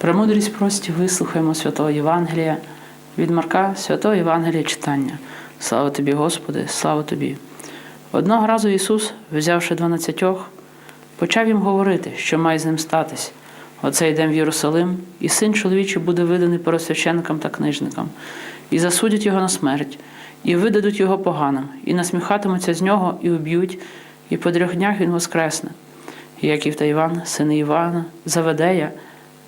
Премудрість прості вислухаємо святого Євангелія від Марка, святого Євангелія читання. Слава тобі, Господи, слава тобі. Одного разу Ісус, взявши дванадцятьох, почав їм говорити, що має з ним статись. Оце йдемо в Єрусалим, і син чоловічий буде виданий пересвященникам та книжникам, і засудять його на смерть, і видадуть його поганим, і насміхатимуться з нього, і уб'ють, і по трьох днях він воскресне. Яків та Іван, сини Івана, Заведея,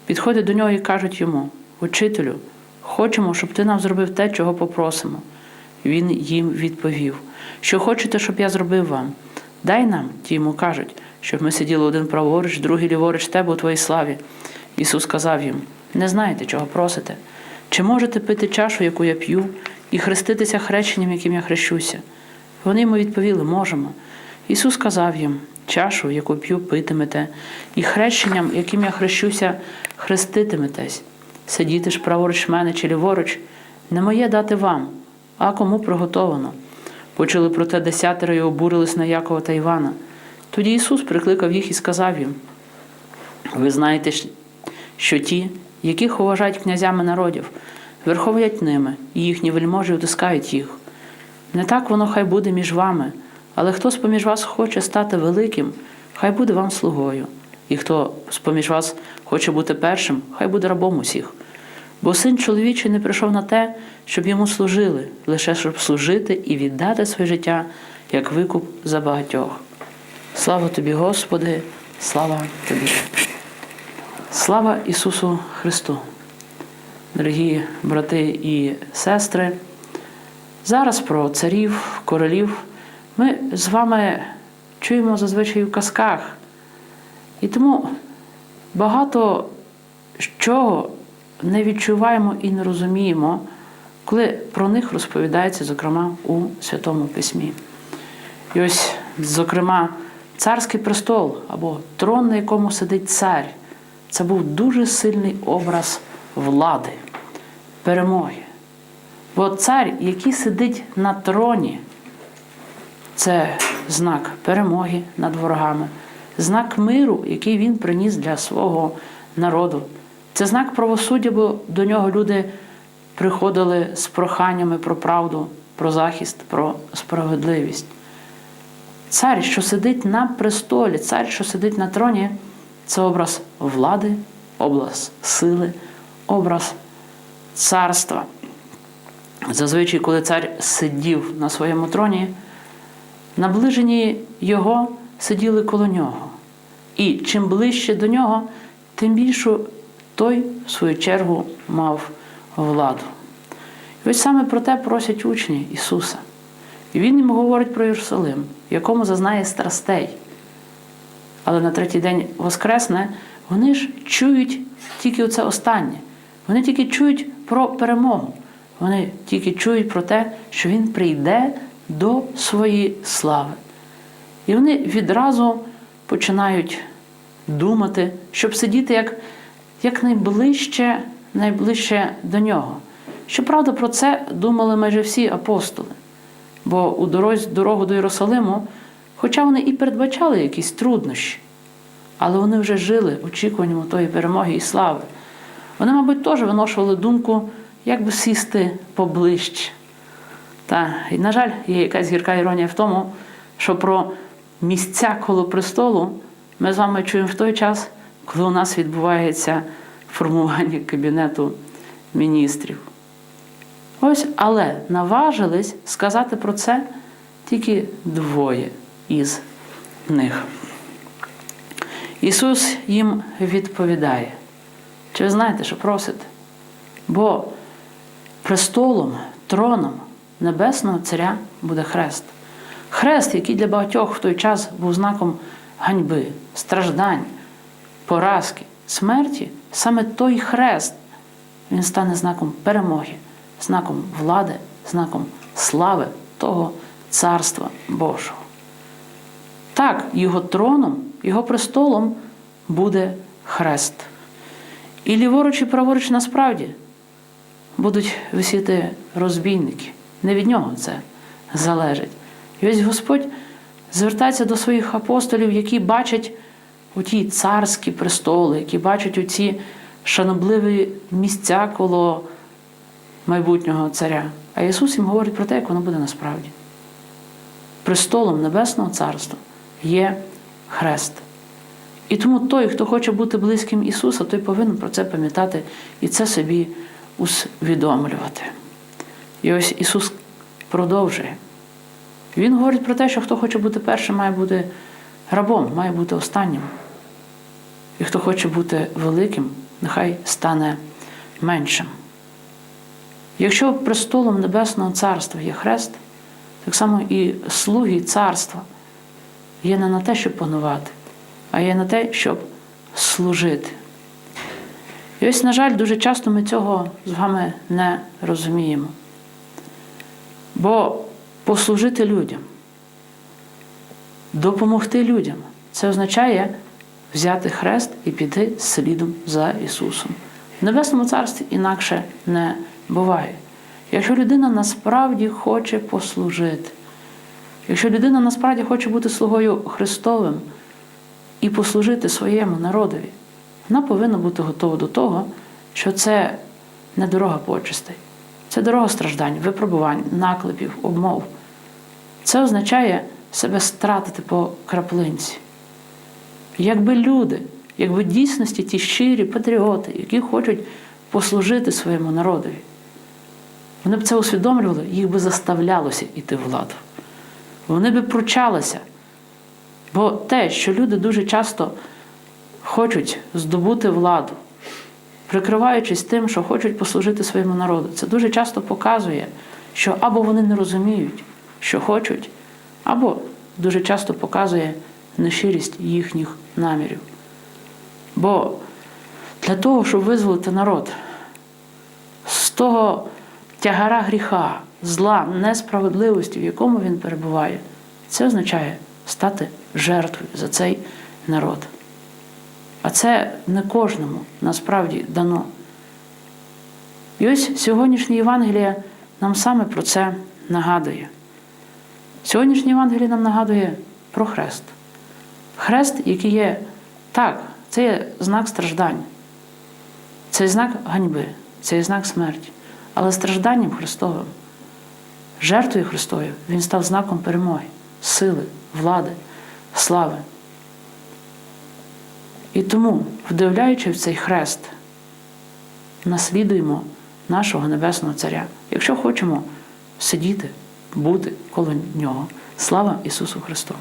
підходять до нього і кажуть йому: Учителю, хочемо, щоб ти нам зробив те, чого попросимо. Він їм відповів: Що хочете, щоб я зробив вам? Дай нам, ті йому кажуть, щоб ми сиділи один праворуч, другий ліворуч тебе у твоїй славі. Ісус сказав їм: Не знаєте, чого просите? Чи можете пити чашу, яку я п'ю, і хреститися хрещенням, яким я хрещуся? Вони йому відповіли: Можемо. Ісус сказав їм: чашу, яку п'ю, питимете, і хрещенням, яким я хрещуся, хреститиметесь. Сидіти ж праворуч мене чи ліворуч, не моє дати вам, а кому приготовано. Почули про те десятеро і обурились на Якова та Івана. Тоді Ісус прикликав їх і сказав їм: Ви знаєте, що ті, яких вважають князями народів, верховують ними, і їхні вельможі утискають їх. Не так воно хай буде між вами, але хто з-поміж вас хоче стати великим, хай буде вам слугою, і хто з-поміж вас хоче бути першим, хай буде рабом усіх. Бо син чоловічий не прийшов на те, щоб йому служили, лише щоб служити і віддати своє життя як викуп за багатьох. Слава тобі, Господи, слава тобі. Слава Ісусу Христу! Дорогі брати і сестри! Зараз про царів, королів з вами чуємо зазвичай в казках. І тому багато чого не відчуваємо і не розуміємо, коли про них розповідається, зокрема, у Святому Письмі. І ось, зокрема, царський престол або трон, на якому сидить цар, це був дуже сильний образ влади, перемоги. Бо цар, який сидить на троні, це знак перемоги над ворогами, знак миру, який він приніс для свого народу. Це знак правосуддя, бо до нього люди приходили з проханнями про правду, про захист, про справедливість. Цар, що сидить на престолі, цар, що сидить на троні, це образ влади, образ сили, образ царства. Зазвичай, коли цар сидів на своєму троні, наближені його сиділи коло нього. І чим ближче до нього, тим більшу той, в свою чергу, мав владу. І ось саме про те просять учні Ісуса. І Він їм говорить про Єрусалим, в якому зазнає страстей. Але на третій день Воскресне вони ж чують тільки оце останнє. Вони тільки чують про перемогу. Вони тільки чують про те, що Він прийде до своєї слави. І вони відразу починають думати, щоб сидіти як, як найближче, найближче до нього. Щоправда, про це думали майже всі апостоли. Бо у дорозі, дорогу до Єрусалиму, хоча вони і передбачали якісь труднощі, але вони вже жили очікуванням тої перемоги і слави. Вони, мабуть, теж виношували думку, як би сісти поближче. Та, і, на жаль, є якась гірка іронія в тому, що про місця коло престолу ми з вами чуємо в той час, коли у нас відбувається формування кабінету міністрів. Ось, але наважились сказати про це тільки двоє із них. Ісус їм відповідає. Чи ви знаєте, що просите? Бо престолом, троном Небесного Царя буде хрест. Хрест, який для багатьох в той час був знаком ганьби, страждань, поразки, смерті, саме той хрест, він стане знаком перемоги, знаком влади, знаком слави того Царства Божого. Так, його троном, його престолом буде хрест. І ліворуч і праворуч насправді будуть висіти розбійники. Не від нього це залежить. І ось Господь звертається до своїх апостолів, які бачать оті царські престоли, які бачать оці шанобливі місця коло майбутнього царя. А Ісус їм говорить про те, як воно буде насправді. Престолом Небесного Царства є хрест. І тому той, хто хоче бути близьким Ісуса, той повинен про це пам'ятати і це собі усвідомлювати. І ось Ісус продовжує. Він говорить про те, що хто хоче бути першим, має бути рабом, має бути останнім. І хто хоче бути великим, нехай стане меншим. Якщо престолом Небесного Царства є хрест, так само і слуги царства є не на те, щоб панувати, а є на те, щоб служити. І ось, на жаль, дуже часто ми цього з вами не розуміємо. Бо послужити людям, допомогти людям це означає взяти хрест і піти слідом за Ісусом. В Небесному Царстві інакше не буває. Якщо людина насправді хоче послужити, якщо людина насправді хоче бути слугою Христовим і послужити своєму народові, вона повинна бути готова до того, що це не дорога почестей, це дорога страждань, випробувань, наклепів, обмов. Це означає себе стратити по краплинці. Якби люди, якби дійсності ті щирі патріоти, які хочуть послужити своєму народові, вони б це усвідомлювали, їх би заставлялося йти в владу. Вони би пручалися. Бо те, що люди дуже часто хочуть здобути владу, прикриваючись тим, що хочуть послужити своєму народу, це дуже часто показує, що або вони не розуміють, що хочуть, або дуже часто показує нещирість їхніх намірів. Бо для того, щоб визволити народ з того тягара гріха, зла, несправедливості, в якому він перебуває, це означає стати жертвою за цей народ. А це не кожному насправді дано. І ось сьогоднішнє Євангеліє нам саме про це нагадує. Сьогоднішнє Євангеліє нам нагадує про хрест. Хрест, який є так, це є знак страждань, це є знак ганьби, це є знак смерті. Але стражданням Христовим, жертвою Христовою, Він став знаком перемоги, сили, влади, слави. І тому, вдивляючи в цей хрест, наслідуємо нашого Небесного Царя, якщо хочемо сидіти, бути коло нього. Слава Ісусу Христу!